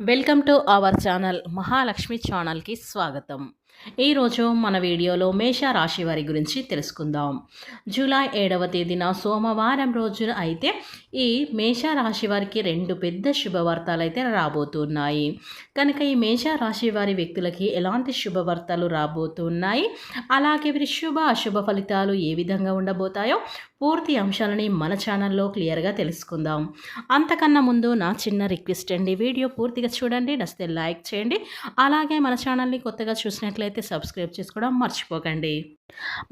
Welcome to our channel Mahalakshmi ఛానల్కి స్వాగతం. ఈరోజు మన వీడియోలో మేషరాశి వారి గురించి తెలుసుకుందాం. జూలై ఏడవ తేదీన సోమవారం రోజున అయితే ఈ మేషరాశి వారికి రెండు పెద్ద శుభవార్తలు అయితే రాబోతున్నాయి. కనుక ఈ మేషరాశి వారి వ్యక్తులకి ఎలాంటి శుభవార్తలు రాబోతున్నాయి? అలాగే వీరి శుభ అశుభ ఫలితాలు ఏ విధంగా ఉండబోతాయో పూర్తి అంశాలని మన ఛానల్లో క్లియర్గా తెలుసుకుందాం. అంతకన్నా ముందు నా చిన్న రిక్వెస్ట్ అండి వీడియో పూర్తిగా చూడండి నచ్చితే లైక్ చేయండి. అలాగే మన ఛానల్ని కొత్తగా అయితే సబ్స్క్రైబ్ చేసుకోవడం మర్చిపోకండి.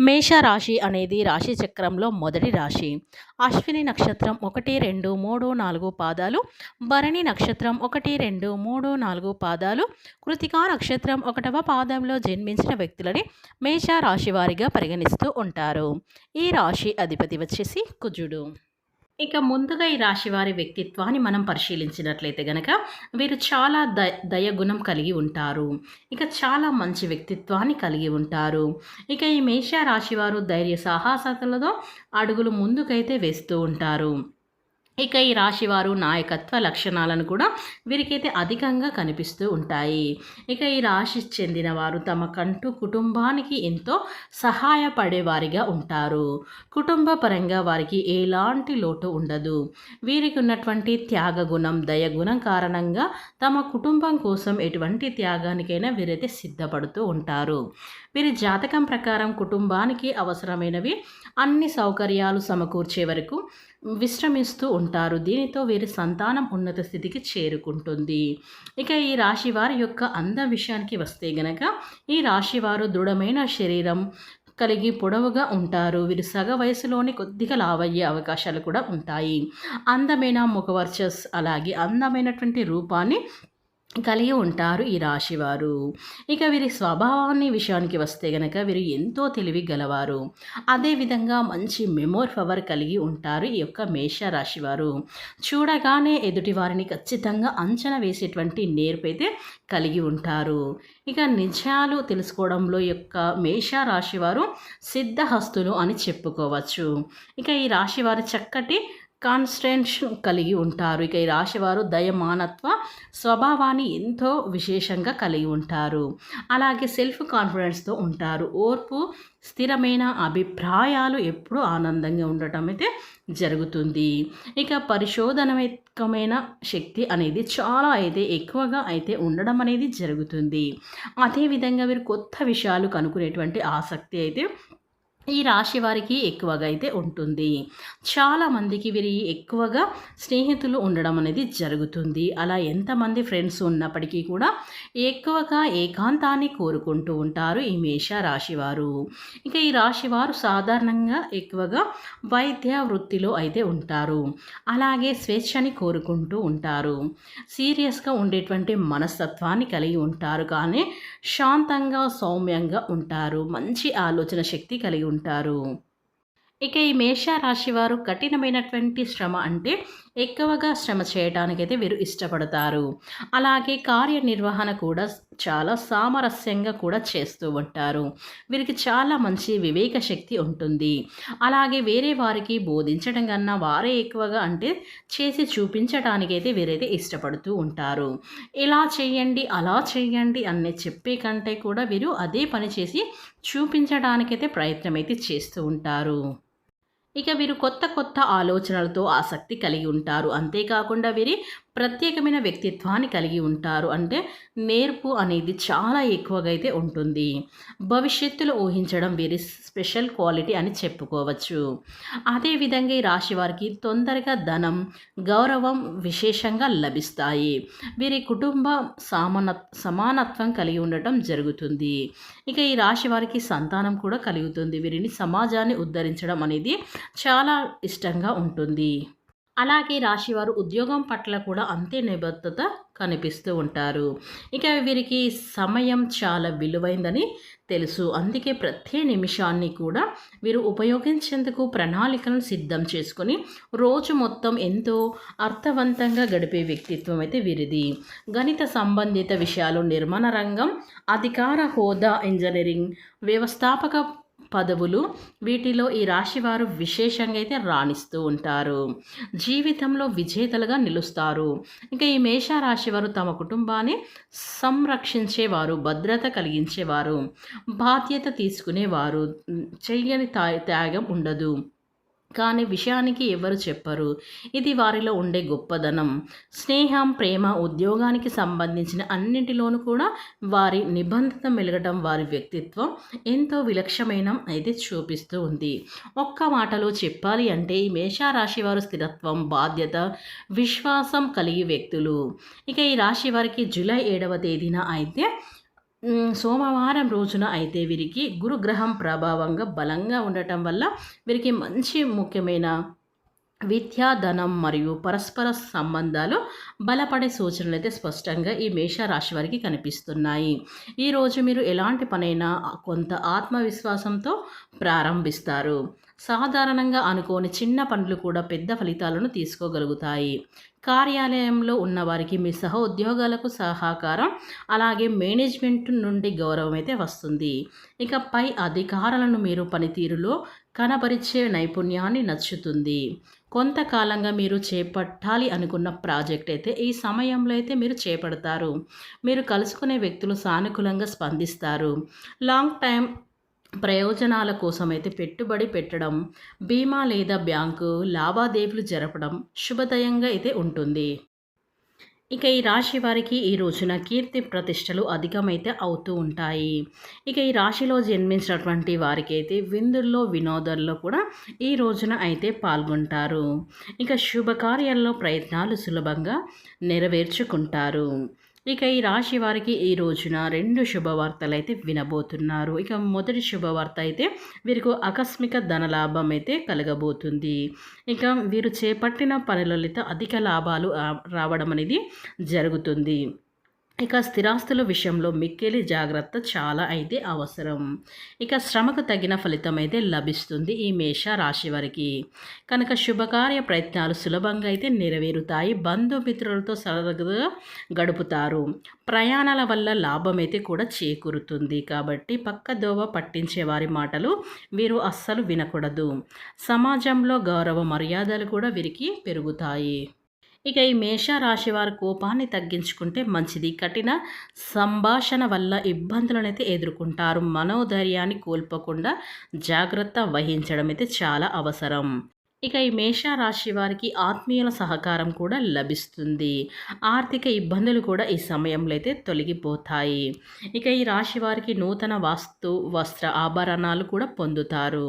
మేష రాశి అనేది రాశి చక్రంలో మొదటి రాశి. అశ్విని నక్షత్రం ఒకటి రెండు మూడు నాలుగు పాదాలు. భరణి నక్షత్రం ఒకటి రెండు మూడు నాలుగు పాదాలు. కృతికా నక్షత్రం ఒకటవ పాదంలో జన్మించిన వ్యక్తులని మేష రాశి వారిగా పరిగణిస్తూ ఉంటారు. ఈ రాశి అధిపతి వచ్చేసి కుజుడు. ఇక ముందుగా ఈ రాశివారి వ్యక్తిత్వాన్ని మనం పరిశీలించినట్లయితే గనక వీరు చాలా ద దయగుణం కలిగి ఉంటారు. ఇక చాలా మంచి వ్యక్తిత్వాన్ని కలిగి ఉంటారు. ఇక ఈ మేష రాశివారు ధైర్య సాహసతలతో అడుగులు ముందుకైతే వేస్తూ ఉంటారు. ఇక ఈ రాశి వారు నాయకత్వ లక్షణాలను కూడా వీరికైతే అధికంగా కనిపిస్తూ ఉంటాయి. ఇక ఈ రాశి చెందిన వారు తమ కంటూ కుటుంబానికి ఎంతో సహాయపడేవారిగా ఉంటారు. కుటుంబ పరంగా వారికి ఎలాంటి లోటు ఉండదు. వీరికి ఉన్నటువంటి త్యాగ గుణం దయగుణం కారణంగా తమ కుటుంబం కోసం ఎటువంటి త్యాగానికైనా వీరైతే సిద్ధపడుతూ ఉంటారు. వీరి జాతకం ప్రకారం కుటుంబానికి అవసరమైనవి అన్ని సౌకర్యాలు సమకూర్చే వరకు విశ్రమిస్తూ ఉంటారు. దీనితో వీరి సంతానం ఉన్నత స్థితికి చేరుకుంటుంది. ఇక ఈ రాశి వారి యొక్క అంద విషయానికి వస్తే గనక ఈ రాశివారు దృఢమైన శరీరం కలిగి పొడవుగా ఉంటారు. వీరు సగ వయసులోని కొద్దిగా లావయ్యే అవకాశాలు కూడా ఉంటాయి. అందమైన ముఖవర్చస్ అలాగే అందమైనటువంటి రూపాన్ని కలిగి ఉంటారు ఈ రాశివారు. ఇక వీరి స్వభావాన్ని విషయానికి వస్తే గనక వీరు ఎంతో తెలివి గలవారు. అదేవిధంగా మంచి మెమోర్ పవర్ కలిగి ఉంటారు ఈ యొక్క మేష రాశివారు. చూడగానే ఎదుటి వారిని ఖచ్చితంగా అంచనా వేసేటువంటి నేర్పైతే కలిగి ఉంటారు. ఇక నిజాలు తెలుసుకోవడంలో యొక్క మేష రాశివారు సిద్ధహస్తులు అని చెప్పుకోవచ్చు. ఇక ఈ రాశివారు చక్కటి కాన్స్టెన్షన్ కలిగి ఉంటారు. ఇక ఈ రాశివారు దయమానత్వ స్వభావాన్ని ఎంతో విశేషంగా కలిగి ఉంటారు. అలాగే సెల్ఫ్ కాన్ఫిడెన్స్తో ఉంటారు. ఓర్పు స్థిరమైన అభిప్రాయాలు ఎప్పుడూ ఆనందంగా ఉండటం అయితే జరుగుతుంది. ఇక పరిశోధనకమైన శక్తి అనేది చాలా అయితే ఎక్కువగా అయితే ఉండడం అనేది జరుగుతుంది. అదేవిధంగా వీరు కొత్త విషయాలు కనుక్కునేటువంటి ఆసక్తి అయితే ఈ రాశి వారికి ఎక్కువగా అయితే ఉంటుంది. చాలామందికి వీరి ఎక్కువగా స్నేహితులు ఉండడం అనేది జరుగుతుంది. అలా ఎంతమంది ఫ్రెండ్స్ ఉన్నప్పటికీ కూడా ఎక్కువగా ఏకాంతాన్ని కోరుకుంటూ ఉంటారు ఈ మేష రాశివారు ఇక ఈ రాశివారు సాధారణంగా ఎక్కువగా వైద్య వృత్తిలో అయితే ఉంటారు. అలాగే స్వేచ్ఛని కోరుకుంటూ ఉంటారు. సీరియస్గా ఉండేటువంటి మనస్తత్వాన్ని కలిగి ఉంటారు. కానీ శాంతంగా సౌమ్యంగా ఉంటారు. మంచి ఆలోచన శక్తి కలిగి ఉంటారు ఉంటారు ఇక ఈ మేష రాశి వారు కఠినమైనటువంటి శ్రమ అంటే ఎక్కువగా శ్రమ చేయడానికైతే వీరు ఇష్టపడతారు. అలాగే కార్యనిర్వహణ కూడా చాలా సామరస్యంగా కూడా చేస్తూ ఉంటారు. వీరికి చాలా మంచి వివేక శక్తి ఉంటుంది. అలాగే వేరే వారికి బోధించడం కన్నా వారే ఎక్కువగా అంటే చేసి చూపించడానికైతే వీరైతే ఇష్టపడుతూ ఉంటారు. ఇలా చేయండి అలా చేయండి అనే చెప్పే కంటే కూడా వీరు అదే పని చేసి చూపించడానికైతే ప్రయత్నం అయితే చేస్తూ ఉంటారు. ఇక వీరు కొత్త కొత్త ఆలోచనలతో ఆసక్తి కలిగి ఉంటారు. అంతేకాకుండా వీరి ప్రత్యేకమైన వ్యక్తిత్వాన్ని కలిగి ఉంటారు. అంటే నేర్పు అనేది చాలా ఎక్కువగా అయితే ఉంటుంది. భవిష్యత్తులో ఊహించడం వీరి స్పెషల్ క్వాలిటీ అని చెప్పుకోవచ్చు. అదేవిధంగా ఈ రాశి వారికి తొందరగా ధనం గౌరవం విశేషంగా లభిస్తాయి. వీరి కుటుంబ సామాన సమానత్వం కలిగి ఉండటం జరుగుతుంది. ఇక ఈ రాశి వారికి సంతానం కూడా కలుగుతుంది. వీరిని సమాజాన్ని ఉద్ధరించడం అనేది చాలా ఇష్టంగా ఉంటుంది. అలాగే రాశివారు ఉద్యోగం పట్ల కూడా అంతే నిబద్ధత కనిపిస్తూ ఉంటారు. ఇక వీరికి సమయం చాలా విలువైందని తెలుసు. అందుకే ప్రతి నిమిషాన్ని కూడా వీరు ఉపయోగించేందుకు ప్రణాళికలను సిద్ధం చేసుకొని రోజు మొత్తం ఎంతో అర్థవంతంగా గడిపే వ్యక్తిత్వం అయితే వీరిది. గణిత సంబంధిత విషయాలు నిర్మాణ రంగం అధికార హోదా ఇంజనీరింగ్ వ్యవస్థాపక పదవులు. వీటిలో ఈ రాశివారు విశేషంగా అయితే రాణిస్తూ ఉంటారు. జీవితంలో విజేతలుగా నిలుస్తారు. ఇంకా ఈ మేష రాశి వారు తమ కుటుంబాన్ని సంరక్షించేవారు భద్రత కలిగించేవారు బాధ్యత తీసుకునేవారు. చెయ్యని త్యాగం ఉండదు. కానీ విషయానికి ఎవరు చెప్పరు. ఇది వారిలో ఉండే గొప్పదనం. స్నేహం ప్రేమ ఉద్యోగానికి సంబంధించిన అన్నింటిలోనూ కూడా వారి నిబంధత మెలగటం వారి వ్యక్తిత్వం ఎంతో విలక్షణమైన అయితే చూపిస్తూ ఉంది. ఒక్క మాటలో చెప్పాలి అంటే ఈ మేషారాశి వారు స్థిరత్వం బాధ్యత విశ్వాసం కలిగి వ్యక్తులు. ఇక ఈ రాశి వారికి జూలై ఏడవ తేదీన అయితే సోమవారం రోజున అయితే వీరికి గురుగ్రహం ప్రభావంగా బలంగా ఉండటం వల్ల వీరికి మంచి ముఖ్యమైన విద్యా ధనం మరియు పరస్పర సంబంధాలు బలపడే సూచనలు అయితే స్పష్టంగా ఈ మేషరాశి వారికి కనిపిస్తున్నాయి. ఈరోజు మీరు ఎలాంటి పనైనా కొంత ఆత్మవిశ్వాసంతో ప్రారంభిస్తారు. సాధారణంగా అనుకోని చిన్న పనులు కూడా పెద్ద ఫలితాలను తీసుకోగలుగుతాయి. కార్యాలయంలో ఉన్నవారికి మీ సహ ఉద్యోగాలకు సహకారం అలాగే మేనేజ్మెంట్ నుండి గౌరవం అయితే వస్తుంది. ఇక పై అధికారులను మీరు పనితీరులో కనపరిచే నైపుణ్యాన్ని నచ్చుతుంది. కొంతకాలంగా మీరు చేపట్టాలి అనుకున్న ప్రాజెక్ట్ అయితే ఈ సమయంలో అయితే మీరు చేపడతారు. మీరు కలుసుకునే వ్యక్తులు సానుకూలంగా స్పందిస్తారు. లాంగ్ టైం ప్రయోజనాల కోసం అయితే పెట్టుబడి పెట్టడం బీమా లేదా బ్యాంకు లావాదేవీలు జరపడం శుభదయంగా అయితే ఉంటుంది. ఇక ఈ రాశి వారికి ఈ రోజున కీర్తి ప్రతిష్టలు అధికమైతే అవుతూ ఉంటాయి. ఇక ఈ రాశిలో జన్మించినటువంటి వారికి అయితే విందుల్లో వినోదాల్లో కూడా ఈ రోజున అయితే పాల్గొంటారు. ఇక శుభకార్యాల్లో ప్రయత్నాలు సులభంగా నెరవేర్చుకుంటారు. ఇక ఈ రాశి వారికి ఈ రోజున రెండు శుభవార్తలు అయితే వినబోతున్నారు. ఇక మొదటి శుభవార్త అయితే వీరికి ఆకస్మిక ధనలాభం అయితే కలగబోతుంది. ఇక వీరు చేపట్టిన పనులలో అధిక లాభాలు రావడం అనేది జరుగుతుంది. ఇక స్థిరాస్తుల విషయంలో మిక్కిలి జాగ్రత్త చాలా అయితే అవసరం. ఇక శ్రమకు తగిన ఫలితం అయితే లభిస్తుంది ఈ మేష రాశి వారికి. కనుక శుభకార్య ప్రయత్నాలు సులభంగా అయితే నెరవేరుతాయి. బంధుమిత్రులతో సరదాగా గడుపుతారు. ప్రయాణాల వల్ల లాభం అయితే కూడా చేకూరుతుంది. కాబట్టి పక్క దోవ పట్టించే వారి మాటలు వీరు అస్సలు వినకూడదు. సమాజంలో గౌరవ మర్యాదలు కూడా వీరికి పెరుగుతాయి. ఇక ఈ మేషరాశి వారి కోపాన్ని తగ్గించుకుంటే మంచిది. కఠిన సంభాషణ వల్ల ఇబ్బందులను అయితే ఎదుర్కొంటారు. మనోధైర్యాన్ని కోల్పోకుండా జాగ్రత్త వహించడం అయితే చాలా అవసరం. ఇక ఈ మేషరాశి వారికి ఆత్మీయుల సహకారం కూడా లభిస్తుంది. ఆర్థిక ఇబ్బందులు కూడా ఈ సమయంలో అయితే తొలగిపోతాయి. ఇక ఈ రాశి వారికి నూతన వాస్తు వస్త్ర ఆభరణాలు కూడా పొందుతారు.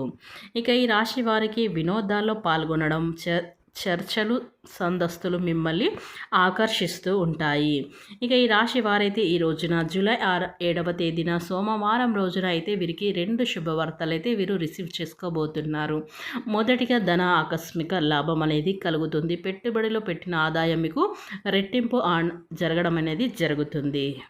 ఇక ఈ రాశి వారికి వినోదాల్లో పాల్గొనడం చ చర్చలు సందస్తులు మిమ్మల్ని ఆకర్షిస్తూ ఉంటాయి. ఇక ఈ రాశి వారైతే ఈ రోజున జూలై ఆరు ఏడవ తేదీన సోమవారం రోజున అయితే వీరికి రెండు శుభవార్తలు అయితే వీరు రిసీవ్ చేసుకోబోతున్నారు. మొదటిగా ధన ఆకస్మిక లాభం అనేది కలుగుతుంది. పెట్టుబడిలో పెట్టిన ఆదాయం మీకు రెట్టింపు జరగడం అనేది జరుగుతుంది.